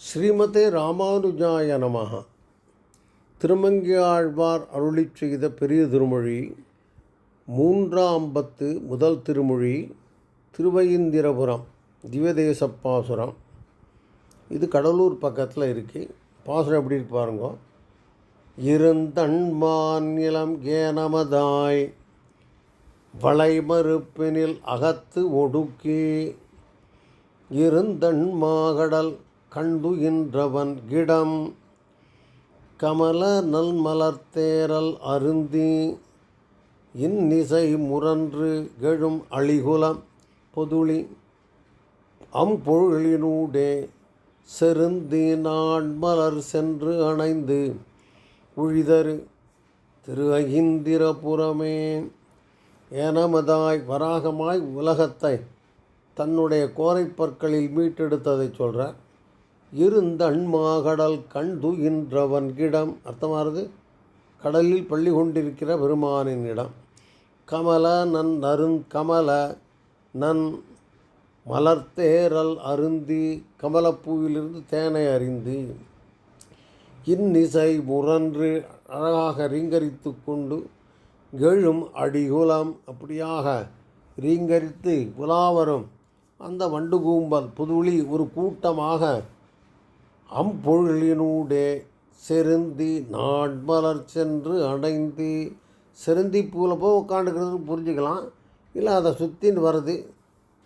ஸ்ரீமதே ராமானுஜாய திருமங்கி திருமங்கியாழ்வார் அருளி செய்த பெரிய திருமொழி மூன்றாம் பத்து முதல் திருமொழி திருவையந்திரபுரம் திவதேசப்பாசுரம் இது கடலூர் பக்கத்தில் இருக்குது பாசுரம் எப்படி இருக்கு பாருங்க. இருந்தண்மான் நிலம் ஏனமதாய் வளைமறுப்பினில் அகத்து ஒடுக்கி இருந்தன்மாகடல் கண்டுகின்றவன் கிடம். கமல நல்மலர்த்தேரல் அருந்தி இன்னிசை முரன்று கெழும் அழிகுலம் பொதுளி. அம்பொழினூடே செருந்தி நாண்மலர் சென்று அணைந்து உழிதரு திரு அகிந்திரபுரமே ஏனமதாய் வராகமாய் உலகத்தை தன்னுடைய கோரைப்பற்களில் மீட்டெடுத்ததை சொல்கிறார் இருந்த அண்மாகடல் கண் கிடம். அர்த்தமானது? கடலில் பள்ளி கொண்டிருக்கிற பெருமானின் இடம். கமல நன் அருந் கமல நன் மலர்த்தேரல் அருந்தி கமலப்பூவிலிருந்து தேனை அறிந்து. இன்னிசை முரன்று அழகாக ரீங்கரித்து கொண்டு எழும் அடிகுலம் அப்படியாக ரீங்கரித்து உலாவரும் அந்த வண்டு கூம்பல் புதுளி ஒரு கூட்டமாக அம்பொழிலினூடே செருந்தி நாட்மலர் சென்று அடைந்து செருந்தி பூவில் போய் உட்காந்துக்கிறது புரிஞ்சுக்கலாம். இல்லை அதை சுற்றின்னு வருது.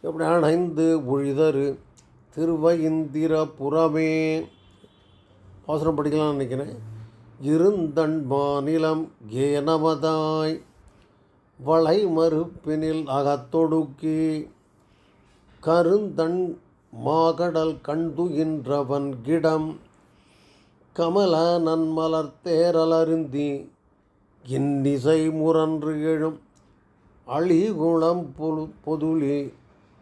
எப்படி அணைந்து உழிதரு திருவயிந்திரபுரமே அவசரம் படிக்கலாம்னு நினைக்கிறேன். இருந்தன் மாநிலம் ஏனமதாய் வளை மறுப்பினில் அகத்தொடுக்கி. கருந்தன் மாகடல் கண்டுகின்றவன் கிடம். கமல நன்மலர் தேரலருந்தி இன்னிசை முரன்று எழும். அழிகுளம் பொழு பொதுளி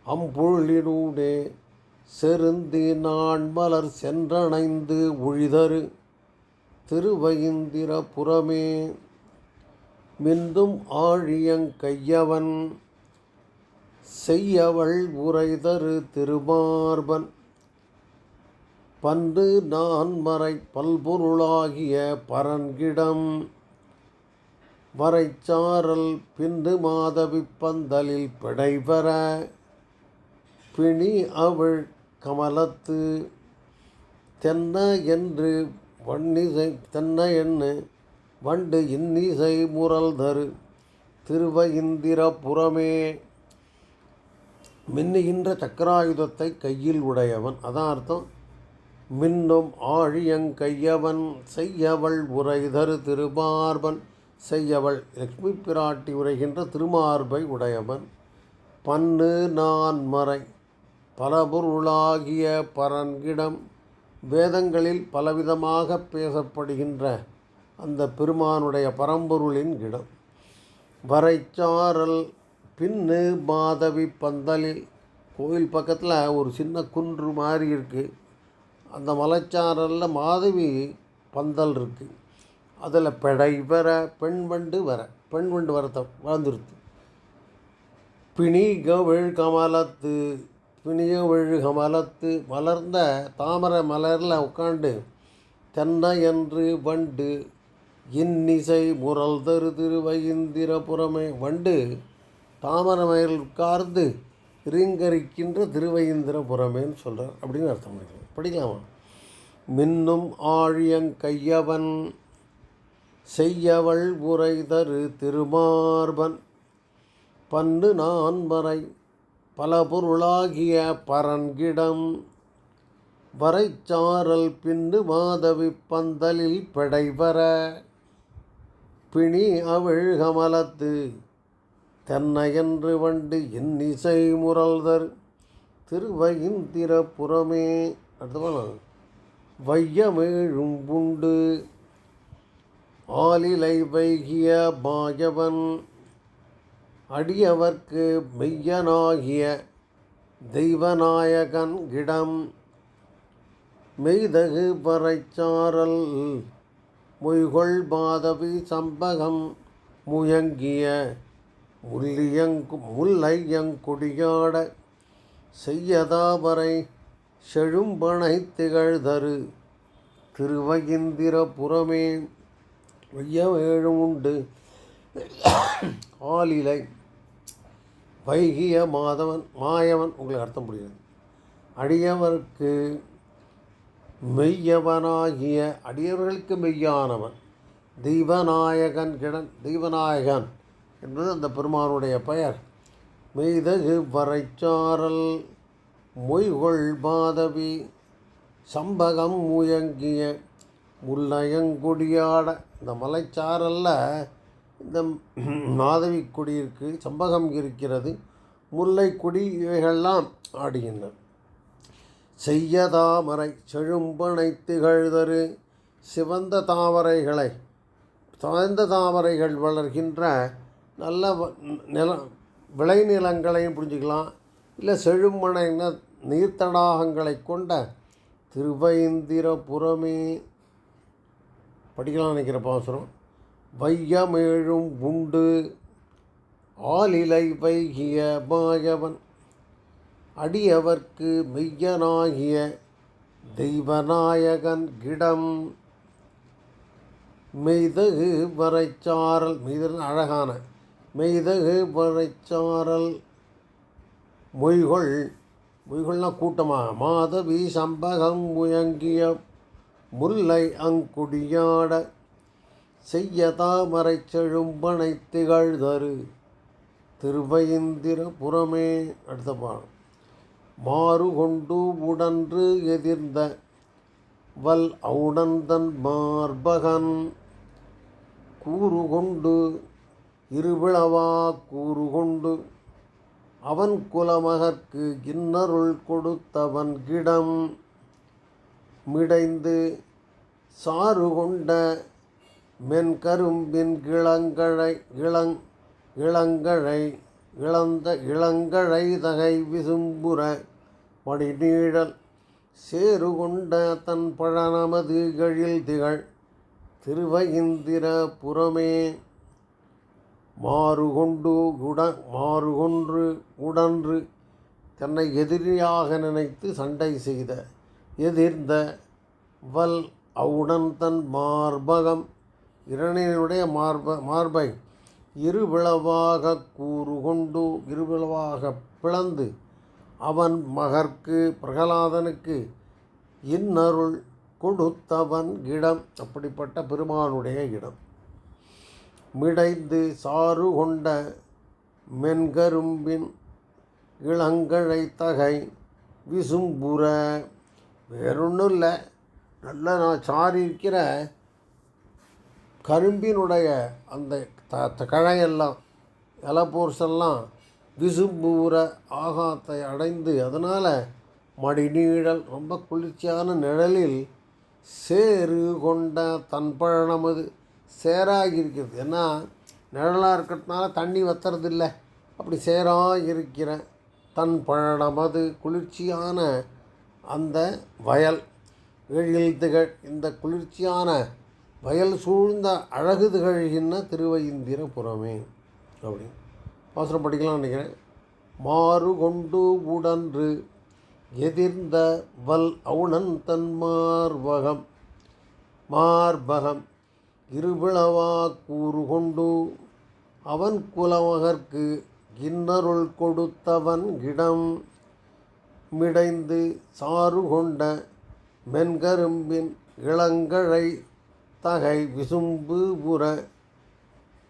அம்புழினூடே செருந்தி நாண்மலர் சென்றணைந்து உழிதரு. மிந்தும் ஆழியங் கையவன் செய்யவள் உரைதரு திருமார்பன். பன்று நான்மறை பல்பொருளாகிய பரன்கிடம். வரைச்சாரல் பிந்து மாதவி பந்தலில் பிடைபெற. பிணி அவள் கமலத்து. தென்ன என்று வன்னிசை தென்ன எண்ணு வண்டு இன்னிசை முரல் தரு திருவயிந்திரபுரமே மின்னுகின்ற சக்கராயுதத்தை கையில் உடையவன். அதான் அர்த்தம். மின்னும் ஆழியங்கையவன் செய்யவள் உரைதரு திருமார்பன் செய்யவள் லக்ஷ்மி பிராட்டி உரைகின்ற திருமார்பை உடையவன். பன்னு நான் மறை பலபொருளாகிய பரன்கிடம் வேதங்களில் பலவிதமாக பேசப்படுகின்ற அந்த பெருமானுடைய பரம்பொருளின் இடம் வரைச்சாரல் பின்னு மாதவி பந்தலில். கோயில் பக்கத்தில் ஒரு சின்ன குன்று மாதிரி இருக்குது அந்த மலைச்சாரலில் மாதவி பந்தல் இருக்குது அதில் பெடை வர பெண் வண்டு வர பெண் வண்டு வரத்த வளர்ந்துருது. பிணி கவிழ் கமலத்து பிணியவிழு கமலத்து வளர்ந்த தாமரை மலரில் உட்காண்டு தென்னை என்று வண்டு இன்னிசை முரல் தரு திருவயிந்திரபுரமே வண்டு தாமரமயில் உட்கார்ந்து ரீங்கரிக்கின்ற திருவயந்திரபுரமேன்னு சொல்கிறார் அப்படின்னு அர்த்தம் பண்ணிக்கலாம். படிக்கலாமா? மின்னும் ஆழியங்கையவன் செய்யவள் உரை தரு திருமார்பன் பன்னு நான்மறை பல பொருளாகிய பரன்கிடம் வரைச்சாரல் பின்னு மாதவி பந்தலில் படைவர பிணி அவள் கமலத்து தென்னையன்று வண்டு இன்னிசை முரல்தர் திருவயிந்திரபுரமே அடுத்த வையமேழும் புண்டு ஆலிலை வைகிய மாயவன் அடியவர்க்கு மெய்யனாகிய தெய்வநாயகன் இடம் மெய்தகு பறைச்சாரல் மொய்கொள் மாதவி சம்பகம் முயங்கிய முல்லியங்கு முல்லையங்குடியாட செய்யதாபரை செழும்பனை திகழ்தரு. திருவகிந்திரபுரமே வையமேழும் உண்டு ஆலிலை வைகிய மாதவன் மாயவன் உங்களுக்கு அர்த்தம் புரியுது அடியவருக்கு மெய்யவனாகிய அடியவர்களுக்கு மெய்யானவன் தெய்வநாயகன் கிடன் தெய்வநாயகன் என்பது அந்த பெருமானுடைய பெயர். மெய்தகு வரைச்சாரல் மொய்கொள் மாதவி சம்பகம் முயங்கிய முல்லையங்கொடியாட இந்த மலைச்சாரல்ல இந்த மாதவி கொடி இருக்கு சம்பகம் இருக்கிறது முல்லை கொடி இவைகள்லாம் ஆடுகின்றன செய்ய தாமரை செழும்பனை திகழ்தரு சிவந்த தாமரைகளை சிவந்த தாமரைகள் வளர்கின்ற நல்ல வ- நில விளைநிலங்களையும் புரிஞ்சுக்கலாம். இல்லை செழும்பனைன நீர்த்தடாகங்களை கொண்ட திருவைந்திரபுரமே. படிக்கலாம் நினைக்கிற பாசுரம். வையமேழும் உண்டு. ஆலிலை வைகிய மாயவன். அடியவர்க்கு மெய்யனாகிய தெய்வநாயகன் கிடம். மெய்தகு வரைச்சாரல் மீது அழகான மெய்தகு பறைச்சாரல் மொய்கொள். மொய்கொள்னா கூட்டமாக மாதவி சம்பகம் முயங்கிய முல்லை அங்குடியாட. செய்ய தாமரை செழும்பனை திகழ்தரு. திருவயிந்திரபுரமே அடுத்த பாடம். மாறு கொண்டு உடன்று எதிர்ந்த வல் அவுடந்தன் மார்பகன். கூறு கொண்டு இருவிழவா கூறு கொண்டு அவன் குலமகற்கு இன்னருள் கொடுத்தவன் கிடம் மிடைந்து சாறு கொண்ட மென்கரும்பின் கிளங்கழை இளங் இளங்கழை இளந்த இளங்கழை தகை விசும்புற படிநீழல் சேறு கொண்ட தன் பழனமது எழில் திகழ் திருவயிந்திர புறமே மாறுகொண்டு உட மாறுகொன்று உடன்று தன்னை எதிரியாக நினைத்து சண்டை செய்த எதிர்ந்த வல் அவுடன் தன் மார்பகம் இரணியனுடைய மார்ப மார்பை இருவிளவாக கூறு கொண்டு இருவிளவாக பிளந்து அவன் மகற்கு பிரகலாதனுக்கு இன்னருள் கொடுத்தவன் இடம் அப்படிப்பட்ட பெருமானுடைய இடம். மிடைந்து சாறு கொண்ட மென்கரும்பின் இளங்கழை தகை விசும்புற. வேறொன்றும் இல்லை நல்ல நான் சாறு இருக்கிற கரும்பினுடைய அந்த த த கழையெல்லாம் இலப்போர்ஸெல்லாம் விசும்பூர ஆகாத்தை அடைந்து அதனால் மடிநீழல் ரொம்ப குளிர்ச்சியான நிழலில் சேறு கொண்ட தன் பழனமது சேராகி இருக்கிறது ஏன்னா நிழலாக இருக்கிறதுனால தண்ணி வத்துறதில்ல. அப்படி சேராக இருக்கிற தன் பழமது குளிர்ச்சியான அந்த வயல் எழில் திகழ் இந்த குளிர்ச்சியான வயல் சூழ்ந்த அழகு திகழ்கின்ற திருவையிந்திரபுரமே. அப்படின்னு அவசரம் படிக்கலாம் நினைக்கிறேன். மாறு கொண்டு உடன்று எதிர்ந்த வல் அவுணன் தன் மார்பகம் மார்பகம் இருவிளவா கூறு கொண்டு அவன் குலமகற்கு இன்னருள் கொடுத்தவன் இடம் மிடைந்து சாறு கொண்ட மென்கரும்பின் இளங்கழை தகை விசும்பு புற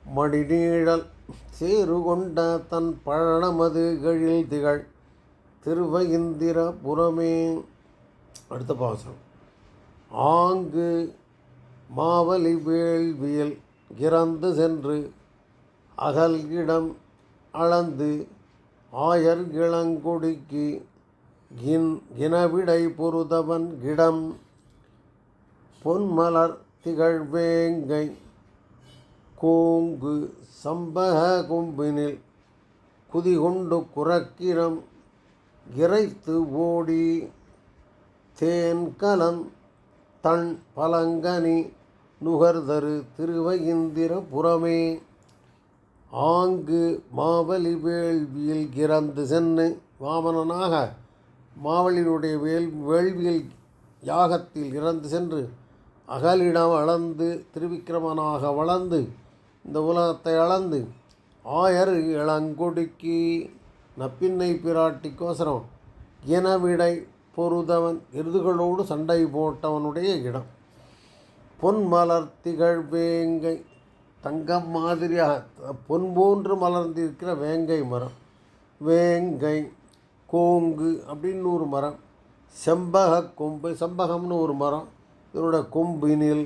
மடிநீழல் சேறு கொண்ட தன் பழனமது எழில் திகழ் திருவயிந்திரபுரமே. அடுத்த பாசம் ஆங்கு மாவலி வேள்வியில் இறந்து சென்று அகல் இடம் அளந்து ஆயர் இளங்கொடிக்கு இன் இனவிடை பொருதவன் இடம் பொன்மலர் திகழ்வேங்கை கோங்கு சம்பக கொம்பினில் குதிகொண்டு குரக்கிரம் இறைத்து ஓடி தேன்கலன் தன் பலங்கனி நுகர்தரு திருவயிந்திரபுரமே ஆங்கு மாவலி வேள்வியில் இறந்து சென்று வாமனனாக மாவலினுடைய வேல் வேள்வியில் யாகத்தில் இறந்து சென்று அகலிடம் அளந்து திருவிக்கிரமனாக வளர்ந்து இந்த உலகத்தை அளந்து ஆயர் இளங்கொடுக்கி நப்பின்னை பிராட்டிக்கோசரம் இனவிடை பொருதவன் எருதுகளோடு சண்டை போட்டவனுடைய இடம். பொன் மலர் திகழ் வேங்கை. தங்கம் மாதிரியாக பொன் போன்று மலர்ந்திருக்கிற வேங்கை மரம். வேங்கை கோங்கு அப்படின்னு ஒரு மரம். செம்பக கொம்பு செம்பகம்னு ஒரு மரம். இதனோட கொம்பினில்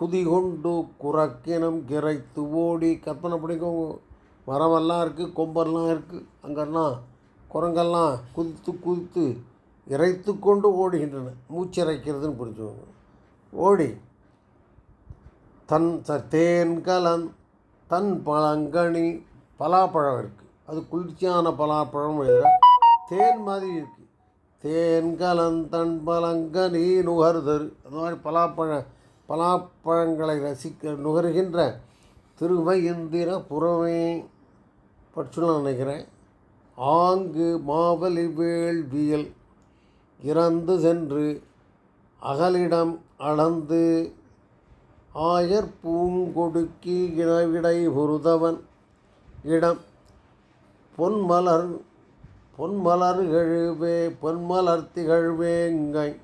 குதிகொண்டு குரக்கினம் கிரைத்து ஓடி கற்பனை பிடிக்கும் மரமெல்லாம் இருக்குது கொம்பெல்லாம் இருக்குது அங்கெல்லாம் குரங்கெல்லாம் குதித்து குதித்து இறைத்து கொண்டு ஓடுகின்றன. மூச்சிறைக்கிறதுன்னு புரிஞ்சுக்கோங்க. ஓடி தன் ச தேன்கலன் தன் பழங்கனி பலாப்பழம் இருக்குது அது குளிர்ச்சியான பலாப்பழம் தேன் மாதிரி இருக்குது தேன்கலன் தன் பழங்கனி நுகர்தரு. அந்த மாதிரி பலாப்பழ பலாப்பழங்களை ரசிக்க நுகர்கின்ற திருவையந்திர புறமே படிச்சுலாம் நினைக்கிறேன். ஆங்கு மாவலி வேள்வியல் இறந்து சென்று அகலிடம் அளந்து ஆயர் பூங்கொடுக்கி இனவிடை பொருதவன். இடம் பொன்மலர் பொன்மலர் கழுவே பொன்மலர் திகழ்வேங்கை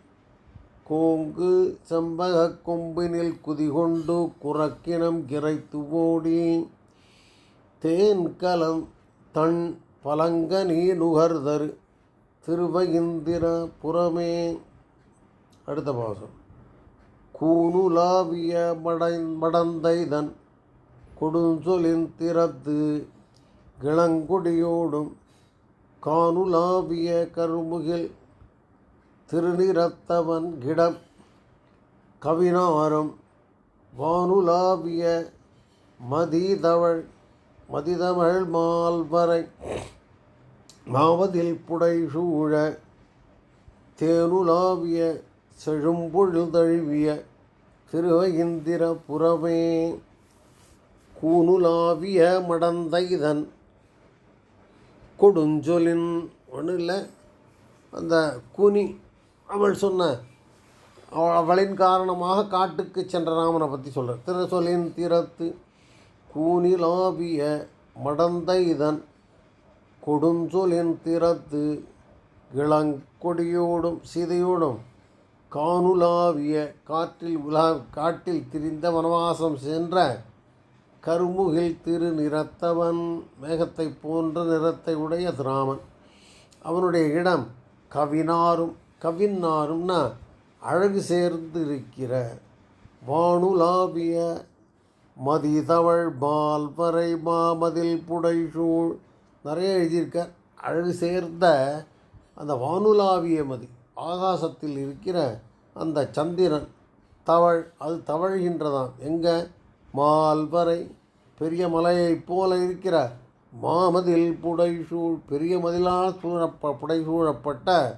கோங்கு செம்பக கொம்பினில் குதிகொண்டு குறக்கினம் கிரைத்து ஓடி. தேன் கலம் தன் நீ நுகர்தரு திருவயிந்திர புறமே. அடுத்த பாசம். கூனுலாவிய மடை மடந்தைதன் கொடுஞ்சொலின் திறத்து கிளங்குடியோடும் காணுலாவிய கருமுகில் திருநிறத்தவன் கிடம் கவினாரம் வானுலாவிய மதிதவள் மதிதமிழ் மால்வரை மாவதில் புடை சூழ தேனுலாவிய செழும்பொழில் தழுவிய திருவயிந்திர புறமே கூனுலாவிய மடந்தைதன் கொடுஞ்சொலின் ஒன்றும் இல்லை அந்த கூனி அவள் சொன்ன அவளின் காரணமாக காட்டுக்கு சென்ற ராமனை பற்றி சொல்கிறார் திருசொலின் திறத்து கூனிலாவிய மடந்தைதன் கொடுஞ்சொலின் திறத்து இளங்கொடியோடும் சீதையோடும் காணுலாவிய காற்றில் உலா காட்டில் திரிந்த வனவாசம் சென்ற கருமுகில் திரு நிறத்தவன் மேகத்தை போன்ற நிறத்தை உடைய ராமன் அவனுடைய இடம் கவினாரும் கவின்னாரும்னா அழகு சேர்ந்து இருக்கிற வானுலாவிய மதிதவள் மால்வரை மாமதில் புடைசூழ். நிறைய எழுதியிருக்க அழகு சேர்ந்த அந்த வானுலாவிய மதி. ஆகாசத்தில் இருக்கிற அந்த சந்திரன் தவழ் அது தவழ்கின்றதாம். எங்கே? மால்வரை. பெரிய மலையைப் போல இருக்கிற மாமதில் புடைசூழ் பெரிய மதிலால் சூழப்ப புடைசூழப்பட்ட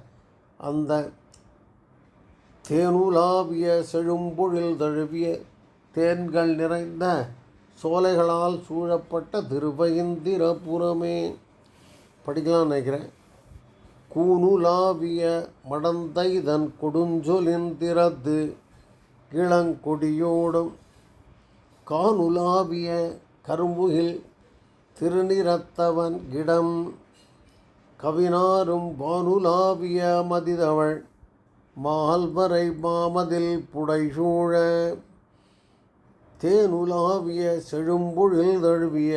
அந்த தேனூலாவிய செழும்பொழில் தழுவிய தேன்கள் நிறைந்த சோலைகளால் சூழப்பட்ட திருவயந்திரபுரமே படிக்கலாம் நினைக்கிறேன். கூனுலாவிய மடந்தைதன் கொடுஞ்சொலின் கிளங்கொடியோடும் இளங்கொடியோடும் கானுலாவிய கரும்புகில் திருநிறத்தவன் கிடம் கவினாரும் வானுலாவிய மதிதவள் மால்வரை மாமதில் புடைசூழ தேனுலாவிய செழும்பொழில் தழுவிய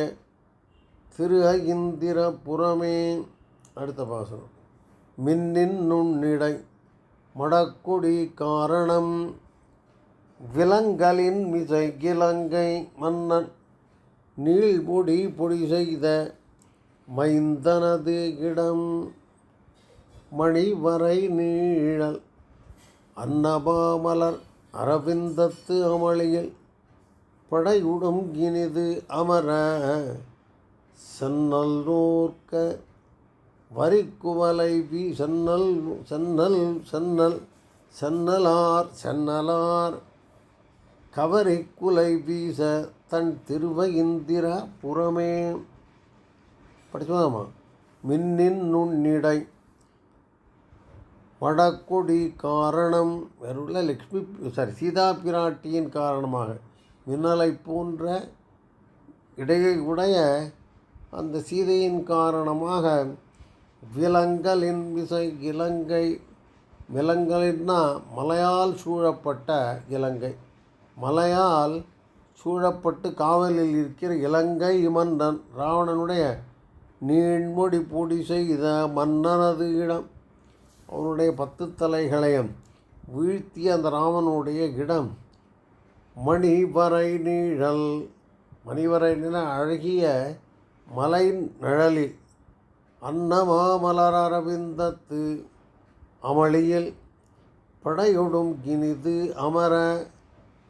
திரு இந்திர புறமே அடுத்த பாசனம் மின்னின் நுண்ணிடை மடக்கொடி காரணம். விலங்கலின் மிசை இலங்கை மன்னன் நீள்முடி பொடி செய்த மைந்தனது இடம். மணிவரை நீழல் அன்னபாமலர் அரவிந்தத்து அமளியில் படையுடும் இனிது அமர சென்னல் நோர்க்க வரிக்குவலை பி சென்னல் சென்னல் சென்னல் சென்னலார் சென்னலார். கவரி குலை வீச தன் திருவயிந்திர புறமே. படிச்சுவாமா மின்னின் நுண்ணிடை. வடக்குடி காரணம். வெறும் லக்ஷ்மி சாரி சீதா பிராட்டியின் காரணமாக. மின்னலை போன்ற இடையை உடைய அந்த சீதையின் காரணமாக விலங்கலின் விசை இலங்கை. விலங்கலின்னா மலையால் சூழப்பட்ட இலங்கை. மலையால் சூழப்பட்டு காவலில் இருக்கிற இலங்கை மன்னன் ராவணனுடைய நீண்மொழி பொடி செய்த மன்னனது இடம். அவனுடைய பத்து தலைகளையும் வீழ்த்திய அந்த ராமனுடைய இடம். மணிவரை நீழல். மணிவரை நில அழகிய மலை நிழலில் அன்னமாமலரவிந்தத்து அமளியில் படையொடும் கினிது அமர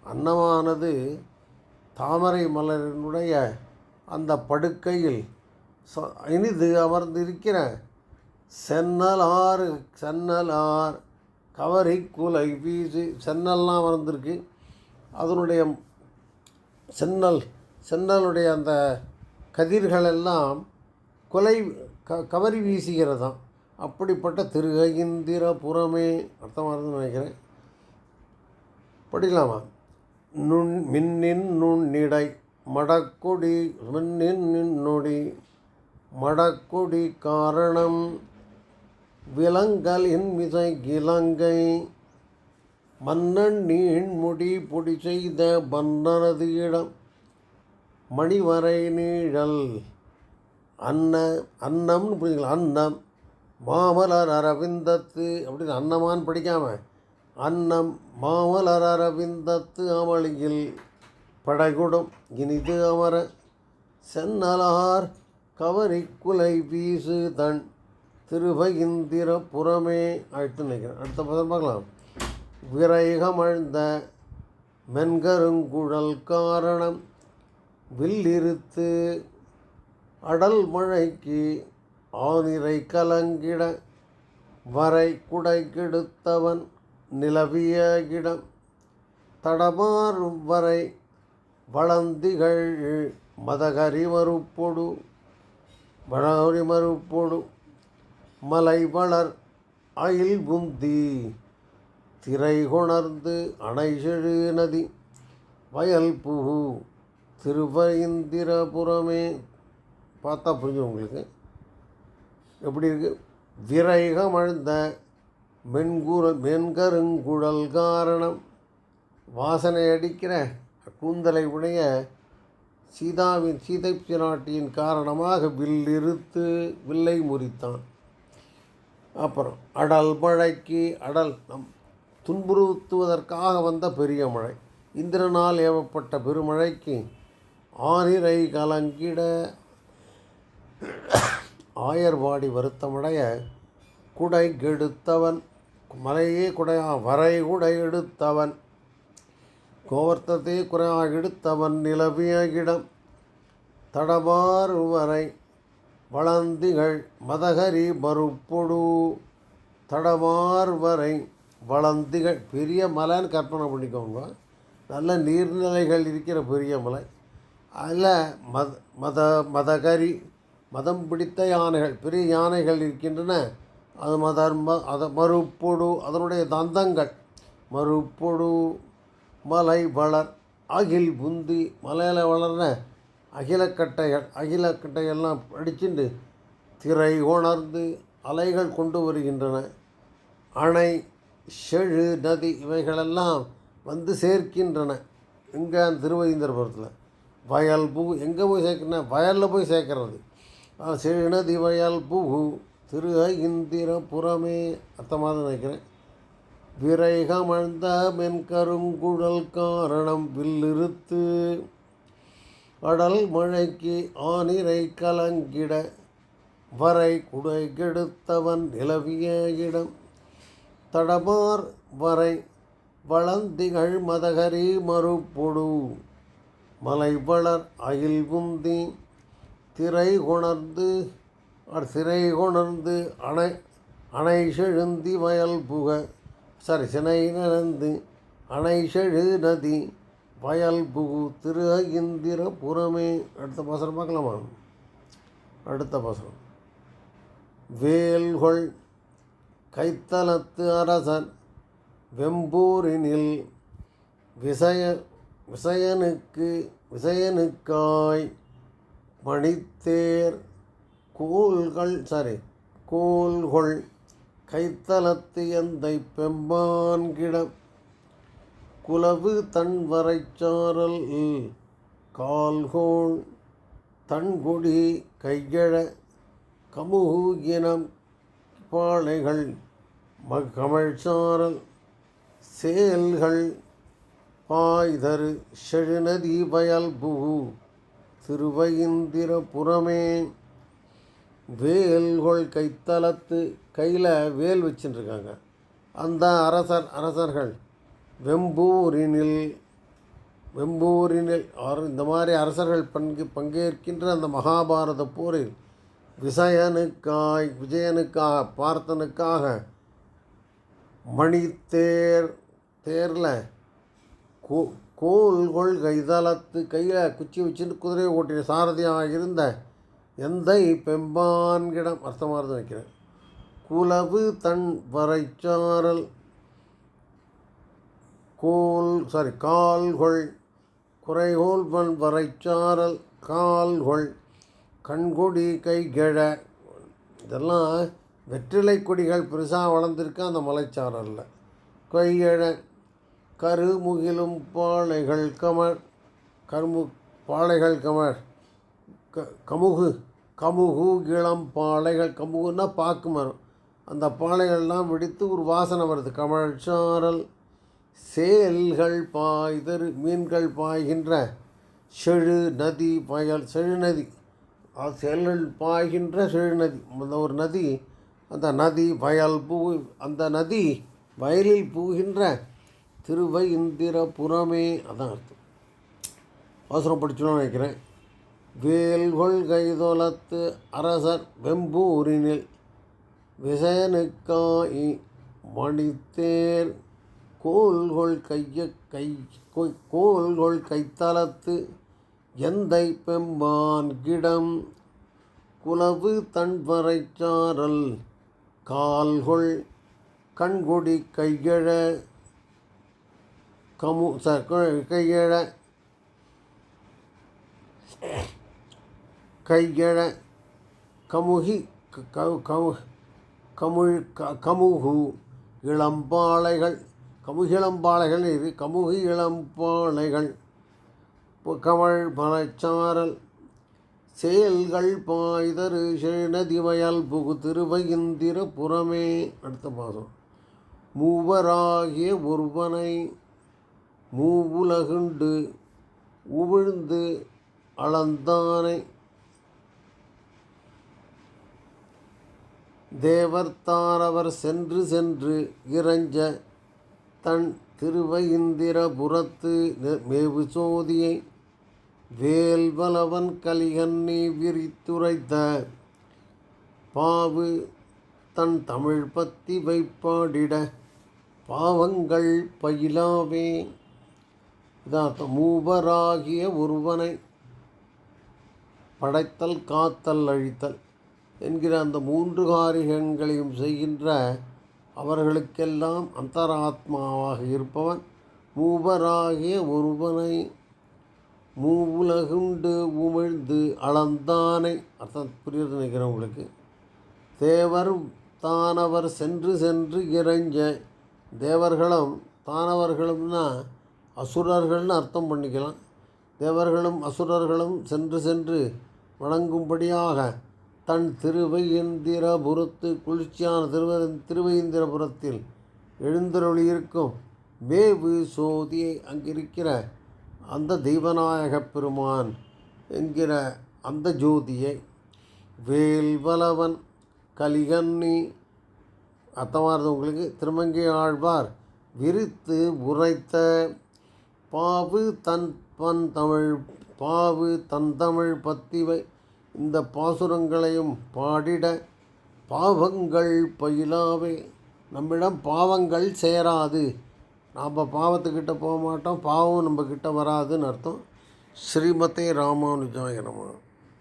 அன்னமானது தாமரை மலரினுடைய அந்த படுக்கையில் ச- இனிது அமர்ந்திருக்கிற சென்னலாறு சென்னலார் கவரி குலை வீசு சென்னல்லாம் அமர்ந்திருக்கு. அதனுடைய சென்னல் சென்னலுடைய அந்த கதிர்கள் எல்லாம் கொலை க கவரி வீசுகிறதாம். அப்படிப்பட்ட திருகயிந்திரபுரமே அர்த்தமாக இருக்குன்னு நினைக்கிறேன். படிக்கலாமா? நுண் மின்னின் நுண்ணிடை மடக்கொடி மின்னின் நுண்ணொடி மடக்கொடி காரணம் விலங்கலின் மிசை இலங்கை மன்னன் நீண்முடி பொடி செய்த மன்னனது இடம் மணிவரை நீழல் அன்ன அன்னம்னு புரிஞ்சுக்கலாம் அன்னம். மாமலர் அரவிந்தத்து அப்படின்னு அன்னமான்னு படிக்காமல் அன்னம் மாமலர் அரவிந்தத்து அமளியில் படைகுடும். இனிது அமர சென்னலார் கவரி குலை வீசு தன் திருவயிந்திர புறமே. அழைத்து நினைக்கிறேன். அடுத்த பதம் பார்க்கலாம். விரைகமழ்ந்த மென்கருங்குழல் காரணம் வில்லிருத்து அடல் மழைக்கு ஆனிரை கலங்கிட வரை குடை கெடுத்தவன் நிலவிய இடம். தடமாறும் வரை வளந்திகள் மதகரி மறுப்பொடு வளரி மறுப்பொடு மலை வளர் அயில் புந்தி திரை கொணர்ந்து அணைசெழு நதி வயல் புகு திருவயிந்திரபுரமே பார்த்தா புரிஞ்சும் உங்களுக்கு. எப்படி இருக்குது விரைகமழ்ந்த அழுந்த மென்குர மென்கருங்குழல் காரணம். வாசனை அடிக்கிற கூந்தலை உடைய சீதாவின் சீதை பிராட்டியின் காரணமாக வில்லிருத்து வில்லை முறித்தான். அப்புறம் அடல் மழைக்கு அடல் நம் துன்புறுத்துவதற்காக வந்த பெரிய மழை. இந்திரனால் ஏவப்பட்ட பெருமழைக்கு ஆனிரை கலங்கிட ஆயர்வாடி வருத்தமுடைய குடை கெடுத்தவன் மலையே குடையா வரை குடை எடுத்தவன். கோவர்த்தத்தை குறையாக எடுத்தவன் நிலவிய இடம். தடபாறு வரை வளந்திகள் மதகரி மறுப்பொடு. தடவார் வரை வளந்திகள் பெரிய மலைன்னு கற்பனை பண்ணிக்கோங்க. நல்ல நீர்நிலைகள் இருக்கிற பெரிய மலை. அதில் மத மத மதகரி மதம் பிடித்த யானைகள் பெரிய யானைகள் இருக்கின்றன. அது மதர்ம அத மறுப்பொடு அதனுடைய தந்தங்கள் மறுப்பொடு மலை வளர் அகில் புந்தி மலையில் வளர்ற அகிலக்கட்டைகள் அகிலக்கட்டையெல்லாம் அடிச்சுண்டு திரை உணர்ந்து அலைகள் கொண்டு வருகின்றன. அணை செழு நதி இவைகளெல்லாம் வந்து சேர்க்கின்றன. இங்கே திருவதீந்திரபுரத்தில் வயல் பூ எங்கே போய் சேர்க்கணும் வயலில் போய் சேர்க்கறது. ஆ, செழு புகு திரு இந்திரபுரமே அர்த்தமாக நினைக்கிறேன். விரைகமழ்ந்த மென்கருங்குழல் காரணம் வில்லிருத்து அடல் மழைக்கு ஆனிரை கலங்கிட வரை குடை கெடுத்தவன் நிலவிய இடம். தடமார் வரை வளந்திகள் மதகரி மறுப்பொடு மலை வளர் அயில் குந்தி திரை கொணர்ந்து திரை கொணர்ந்து அணை அணை செழுந்தி வயல் புக சாரி சினை நனந்து அணை செழு நதி வயல் புகு திரு இந்திர புறமே. அடுத்த பாசனம் பார்க்கலாமா? அடுத்த பாசனம் வேல்கொள் கைத்தலத்து அரசன் வெம்பூரினில் விசய விசயனுக்கு விசயனுக்காய் மணித்தேர் கோல்கள் சாரி கோல்கொள் கைத்தலத்து எந்தை பெம்பான்கிடம் குலவு தன் வரைச்சாரல் கால்கோள் தன்குடி கையழ கமுகு இனம் பாளைகள் மகமிழ்ச்சாரல் சேல்கள் பாய்தரு செழுநதி வயல் புகு திருவயிந்திரபுரமே. வேல்கொள் கைத்தலத்து கையில் வேல் வச்சுட்டுருக்காங்க அந்த அரசர் அரசர்கள் வெம்பூரினில் வெம்பூரினில் அவர் இந்த மாதிரி அரசர்கள் பங்கு பங்கேற்கின்ற அந்த மகாபாரத போரில் விசயனுக்காய் விஜயனுக்காக பார்த்தனுக்காக மணித்தேர் தேரில் கோ கோல்கொள் கைதளத்து கையில் குச்சி வச்சுட்டு குதிரையை ஓட்டின சாரதியாக இருந்த எந்தை பெம்பான்கிடம் அர்த்தமாக இருந்து வைக்கிறேன். குலவு தன் வரைச்சாரல் கோல் சாரி கால்கொள் குறைகோல் பன் வரைச்சாரல் கால்கொள் கண்கொடி கைகிழ இதெல்லாம் வெற்றிலை கொடிகள் பெருசாக வளர்ந்துருக்கு அந்த மலைச்சாரலில் கையழ கருமுகிலும் பாளைகள் கமர் கருமு பாளைகள் கமர் க கமுகு கமுகு இளம் பாளைகள் கமுகுன்னா பாக்கு மரம். அந்த பாளைகள்லாம் வெடித்து ஒரு வாசனை வருது. கமழ்ச்சாரல் சேல்கள் பாய்தரு மீன்கள் பாய்கின்ற செழு நதி பயல் செழு நதி. செயல்கள் பாய்கின்ற செழு நதி. அந்த ஒரு நதி அந்த நதி வயல் பூ அந்த நதி வயலில் பூகின்ற திருவை இந்திரபுரமே அதான் அர்த்தம். அவசரம் படிச்சோன்னு நினைக்கிறேன். வேல்கொள் கைதொலத்து அரசர் வெம்பூரினில் விசயனுக்காய் மணித்தேர் கோல்கொள் கைய கை கோல்கொள் கைத்தலத்து எந்தை பெம்பான் கிடம் குலவு தன்வரைச்சாரல் கால்கொள் கண்கொடி கையழ கமு ச கையெழ கையழ கையழ கமுகி க- கமு கமுழ் க- கமுகு இளம்பாளைகள் கமுகிளம்பாளைகள் இது கமுகி இளம்பாளைகள் பு- கமழ் மலைச்சாரல் செயல்கள் பாய்தரு செழுநதிவயல் புகு திருவயிந்திர புறமே அடுத்த மாதம் மூவராகிய ஒருவனை மூவுலகுண்டு உவிழ்ந்து அளந்தானை. தேவர்த்தானவர் சென்று சென்று இறைஞ்ச தன் திருவயிந்திரபுரத்து மேவு சோதியை வேல்வலவன் கலிகன்னி விரித்துரைத்த பாவு தன் தமிழ் பத்தி வைப்பாடிட பாவங்கள் பயிலாவே. இதான் மூபராகிய ஒருவனை படைத்தல் காத்தல் அழித்தல் என்கிற அந்த மூன்று காரியங்களையும் செய்கின்ற அவர்களுக்கெல்லாம் அந்தராத்மாவாக இருப்பவன். மூவராகிய ஒருவனை மூவுலகுண்டு உமிழ்ந்து அளந்தானை அர்த்தம் புரியுது நினைக்கிறேன் உங்களுக்கு. தேவர் தானவர் சென்று சென்று இறைஞ்ச தேவர்களும் தானவர்களும்னா அசுரர்கள்னு அர்த்தம் பண்ணிக்கலாம். தேவர்களும் அசுரர்களும் சென்று சென்று வணங்கும்படியாக தன் திருவையந்திரபுரத்து குளிர்ச்சியான திருவ திருவையந்திரபுரத்தில் எழுந்தருளியிருக்கும் மேவு சோதியை அங்கிருக்கிற அந்த தெய்வநாயகப் பெருமான் என்கிற அந்த ஜோதியை வேல்வலவன் கலிகன்னி அர்த்தமானது உங்களுக்கு திருமங்கை ஆழ்வார் விரித்து உரைத்த பாவு தன் பன் தமிழ் பாவு தன் தமிழ் பத்திவை இந்த பாசுரங்களையும் பாடிட பாவங்கள் பயிலாவே. நம்மிடம் பாவங்கள் சேராது. நாம் பாவத்துக்கிட்ட போக மாட்டோம் பாவம் நம்மக்கிட்ட வராதுன்னு அர்த்தம். ஸ்ரீமதே ராமானுஜாயனமாக